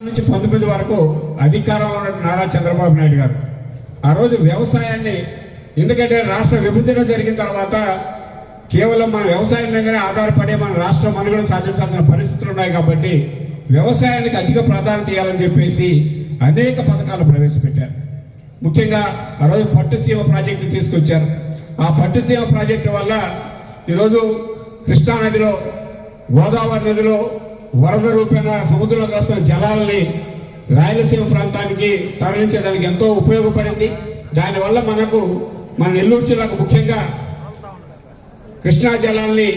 నుంచి పంతొమ్మిది వరకు అధికారంలో ఉన్న నారా చంద్రబాబు నాయుడు గారు. ఆ రోజు వ్యవసాయాన్ని ఎందుకంటే రాష్ట్ర విభజన జరిగిన తర్వాత కేవలం మన వ్యవసాయం మీదనే ఆధారపడే మన రాష్ట్రం మనుగడ సాధించాల్సిన పరిస్థితులు ఉన్నాయి కాబట్టి వ్యవసాయానికి అధిక ప్రాధాన్యత ఇవ్వాలని చెప్పేసి అనేక పథకాలు ప్రవేశపెట్టారు. ముఖ్యంగా ఆ రోజు పట్టుసీమ ప్రాజెక్టు తీసుకొచ్చారు. ఆ పట్టుసీమ ప్రాజెక్టు వల్ల ఈరోజు కృష్ణా నదిలో గోదావరి నదిలో వరద రూపేణ సముద్రంలోకి వస్తున్న జలాలని రాయలసీమ ప్రాంతానికి తరలించడానికి ఎంతో ఉపయోగపడింది. దానివల్ల మనకు మన నెల్లూరు జిల్లాకు ముఖ్యంగా కృష్ణా జలాల్ని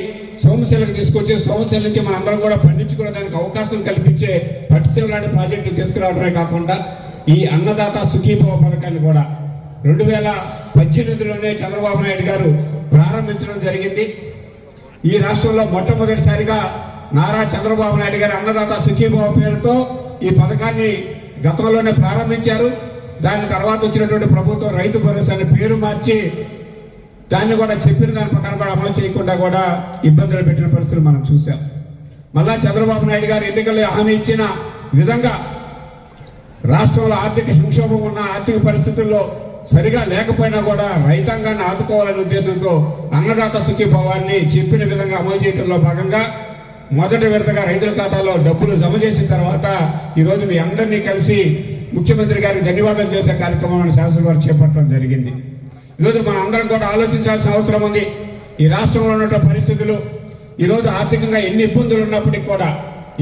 సోమశిలకు తీసుకొచ్చి సోమశిల నుంచి మన అందరం కూడా పండించుకోవడానికి అవకాశం కల్పించే పట్టిసీమ లాంటి ప్రాజెక్టులు తీసుకురావడమే కాకుండా ఈ అన్నదాత సుఖీభవ పథకాన్ని కూడా రెండు వేల పద్దెనిమిదిలోనే చంద్రబాబు నాయుడు గారు ప్రారంభించడం జరిగింది. ఈ రాష్ట్రంలో మొట్టమొదటిసారిగా నారా చంద్రబాబు నాయుడు గారి అన్నదాత సుఖీభావ పేరుతో ఈ పథకాన్ని గతంలోనే ప్రారంభించారు. దాని తర్వాత వచ్చినటువంటి ప్రభుత్వం రైతు భరోసా అనే పేరు మార్చి దాన్ని కూడా చెప్పిన దాని ప్రకారం కూడా అమలు చేయకుండా కూడా ఇబ్బందులు పెట్టిన పరిస్థితులు మనం చూసాం మళ్ళా చంద్రబాబు నాయుడు గారు ఎన్నికల్లో హామీ ఇచ్చిన విధంగా రాష్ట్రంలో ఆర్థిక సంక్షోభం ఉన్న ఆర్థిక పరిస్థితుల్లో సరిగా లేకపోయినా కూడా రైతాంగాన్ని ఆదుకోవాలనే ఉద్దేశంతో అన్నదాత సుఖీభావాన్ని చెప్పిన విధంగా అమలు చేయడంలో భాగంగా మొదటి విడతగా రైతుల ఖాతాలో డబ్బులు జమ చేసిన తర్వాత ఈరోజు మీ అందరినీ కలిసి ముఖ్యమంత్రి గారికి ధన్యవాదాలు చేసే కార్యక్రమాన్ని శాసనసభ చేపట్టడం జరిగింది. ఈరోజు మనం అందరం కూడా ఆలోచించాల్సిన అవసరం ఉంది. ఈ రాష్ట్రంలో ఉన్నటువంటి పరిస్థితులు ఈరోజు ఆర్థికంగా ఎన్ని ఇబ్బందులు ఉన్నప్పటికీ కూడా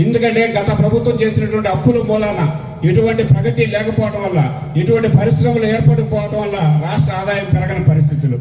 ఎందుకంటే గత ప్రభుత్వం చేసినటువంటి అప్పుల మూలాన ఎటువంటి ప్రగతి లేకపోవడం వల్ల ఎటువంటి పరిశ్రమలు ఏర్పడకపోవడం వల్ల రాష్ట్ర ఆదాయం పెరగని పరిస్థితులు.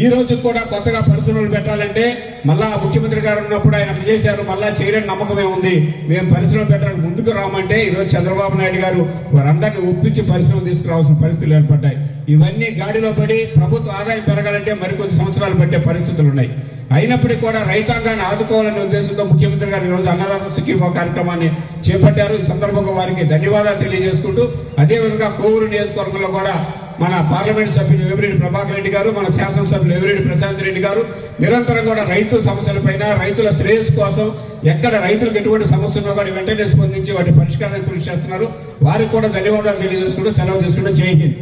ఈ రోజు కూడా కొత్తగా పరిశ్రమలు పెట్టాలంటే మళ్ళా ముఖ్యమంత్రి గారు ఉన్నప్పుడు ఆయన అట్లా చేశారు మళ్ళా చేయలేని నమ్మకమే ఉంది. మేము పరిశ్రమలు పెట్టడానికి ముందుకు రామంటే ఈ రోజు చంద్రబాబు నాయుడు గారు వారందరినీ ఒప్పించి పరిశ్రమలు తీసుకురావాల్సిన పరిస్థితులు ఏర్పడ్డాయి. ఇవన్నీ గాడిలో పడి ప్రభుత్వ ఆదాయం పెరగాలంటే మరికొద్ది సంవత్సరాలు పట్టే పరిస్థితులు ఉన్నాయి. అయినప్పటికీ కూడా రైతాంగాన్ని ఆదుకోవాలనే ఉద్దేశంతో ముఖ్యమంత్రి గారు ఈరోజు అన్నదాత సుఖీభో కార్యక్రమాన్ని చేపట్టారు. ఈ సందర్భంగా వారికి ధన్యవాదాలు తెలియజేసుకుంటూ అదేవిధంగా కోవూరు నియోజకవర్గంలో కూడా మన పార్లమెంట్ సభ్యులు వేమిరెడ్డి ప్రభాకర్ రెడ్డి గారు మన శాసనసభ్యులు వేమిరెడ్డి ప్రశాంత్ రెడ్డి గారు నిరంతరం కూడా రైతు సమస్యలపైన రైతుల శ్రేయస్సు కోసం ఎక్కడ రైతులకు ఎటువంటి సమస్యలు కూడా వెంటనే స్పందించి వాటి పరిష్కారానికి కృషి చేస్తున్నారు. వారికి కూడా ధన్యవాదాలు తెలియజేసుకుంటూ సెలవు తీసుకుంటూ జై హింద్.